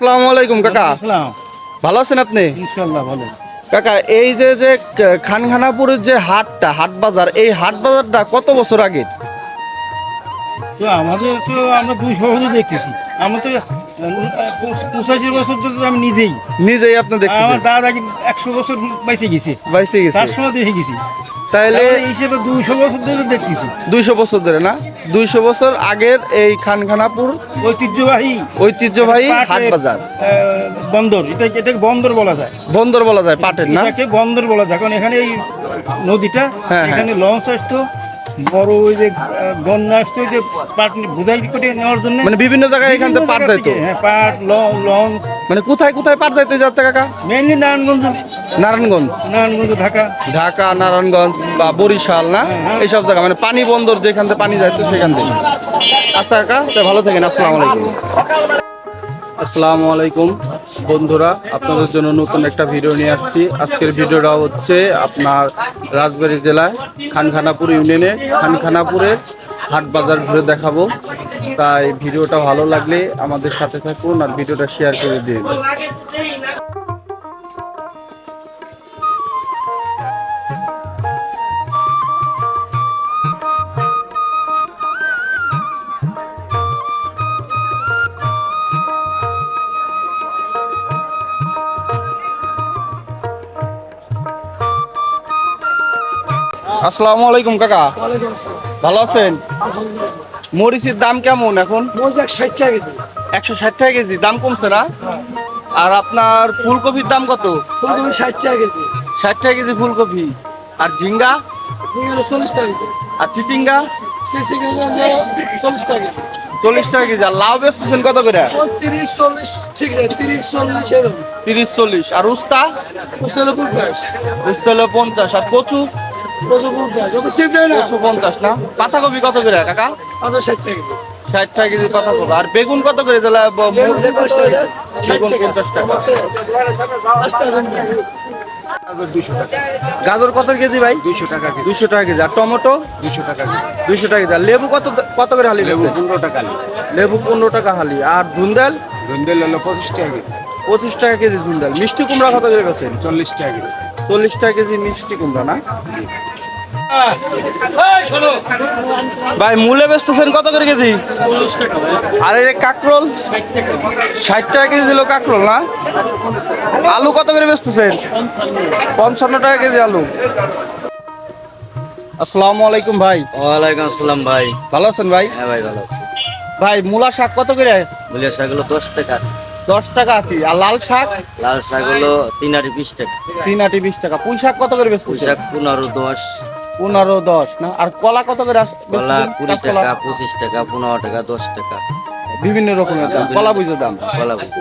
আসসালামু আলাইকুম কাকা। ভালো আছেন আপনি? ভালো। কাকা এই যে যে খানখানাপুরের যে হাটটা হাট বাজার এই হাট বাজারটা কত বছর আগে? তো আমাদের তো আমরা দুই সহজে দেখতেছি। আমরা তো পঁচাশি বছর ধরে আমি নিজেই। নিজেই আপনি আমার দাদা একশো বছর গেছে। বাইসে গেছে। তার সময় দেখে গেছি। তাইলে তাহলে হিসেবে দুইশো বছর ধরে দেখতেছি। দুইশো বছর ধরে না? দুইশো বছর আগের এই খানখানাপুর ঐতিহ্যবাহী ঐতিহ্যবাহী হাট বাজার। বন্দর। এটা এটাকে বন্দর বলা যায়? বন্দর বলা যায় পাটের না? এটাকে বন্দর বলা যায়। কারণ এখানে এই নদীটা হ্যাঁ, এখানে লঞ্চ আসতো বড় ওই যে বন্যা আসতো যে পাট বুঝাই করে নেওয়ার জন্য। মানে বিভিন্ন জায়গায় এখান থেকে পাট যাইতো? হ্যাঁ পাট লঞ্চ। মানে কোথায় কোথায় পাট যাইতে যাচ্ছে কাকা? মেনলি নারায়ণগঞ্জ। নারায়ণগঞ্জ। নারায়ণগঞ্জ ঢাকা। ঢাকা নারায়ণগঞ্জ বা বরিশাল না? এইসব জায়গা মানে পানি বন্দর যেখান থেকে পানি যাইতো সেখান থেকে। আচ্ছা কাকা ভালো থাকেন আসসালামু আলাইকুম। আসসালামু আলাইকুম। বন্ধুরা, আপনাদের জন্য নতুন একটা ভিডিও নিয়ে আসছি। আজকের ভিডিওটা হচ্ছে আপনার রাজবাড়ী জেলায় খানখানাপুর ইউনিয়নে খানখানাপুরে হাট বাজার ঘুরে দেখাবো। তাই ভিডিওটা ভালো লাগলে আমাদের সাথে থাকুন আর ভিডিওটা শেয়ার করে দিন। আসসালামু আলাইকুম কাকা। ওয়ালাইকুম আসসালাম। ভালো আছেন? আলহামদুলিল্লাহ। মরিচের দাম কেমন এখন? একশো ষাট টাকা কেজি দাম কমছে না? আর আপনার ফুলকপির দাম কত? ফুলকপি ষাট টাকা কেজি। ষাট টাকা কেজি ফুলকপি। আর ঝিঙ্গা? চল্লিশ টাকা কেজি। আর চিচিঙ্গা? চল্লিশ টাকা কেজি। চল্লিশ টাকা কেজি। আর লাউ বেচতেছেন কত করে? তিরিশ চল্লিশ ঠিক রে তিরিশ চল্লিশ তিরিশ চল্লিশ। আর উস্তা? বুঝতে হলো পঞ্চাশ। উস্তা হলো পঞ্চাশ। আর কচু? পঞ্চাশ। না? পাতাকপি কত করে কাকা? ষাট টাকা কেজি। ষাট টাকা কেজি পাতাকপি। আর বেগুন কত করে বেগুন পঞ্চাশ টাকা। নেই। গাজর কত কেজি ভাই? দুইশো টাকা দুইশো টাকা কেজি। আর টমেটো? দুইশো টাকা দুইশো টাকা কেজি। আর লেবু কত কত করে হালি লেবু পনেরো টাকা লেবু পনেরো টাকা হালি। আর ধুন্দাল ধুন্দেল হলো পঁচিশ টাকা কেজি। পঁচিশ টাকা কেজি ধুন্দাল মিষ্টি কুমড়া কত করে গেছেন চল্লিশ টাকা চল্লিশ টাকা কেজি মিষ্টি কুমড়া না? ভাই মূলে বেচতেছেন কত করে কেজি? আর এই কাকরোল। ষাট টাকা কেজি দিল কাকরোল না? আলু কত করে বেচতেছেন? পঞ্চান্ন টাকা কেজি আলু। আসসালামু আলাইকুম ভাই। ওয়ালাইকুম আসসালাম ভাই। ভালো আছেন ভাই? হ্যাঁ ভাই ভালো আছি। ভাই মূলা শাক কত করে? বলিয়া শাক হলো দশ টাকা। দশ টাকা আটি আর লাল শাক? লাল শাক হলো তিন আটি বিশ টাকা। তিন আটি বিশ টাকা। পুঁই শাক কত করে পুঁই শাক পনেরো দশ। পনেরো দশ না? আর কলা কত করে কলা কুড়ি টাকা পঁচিশ টাকা পনেরো টাকা দশ টাকা। বিভিন্ন রকমের দাম। কলা বুঝে দাম। কলা বুঝি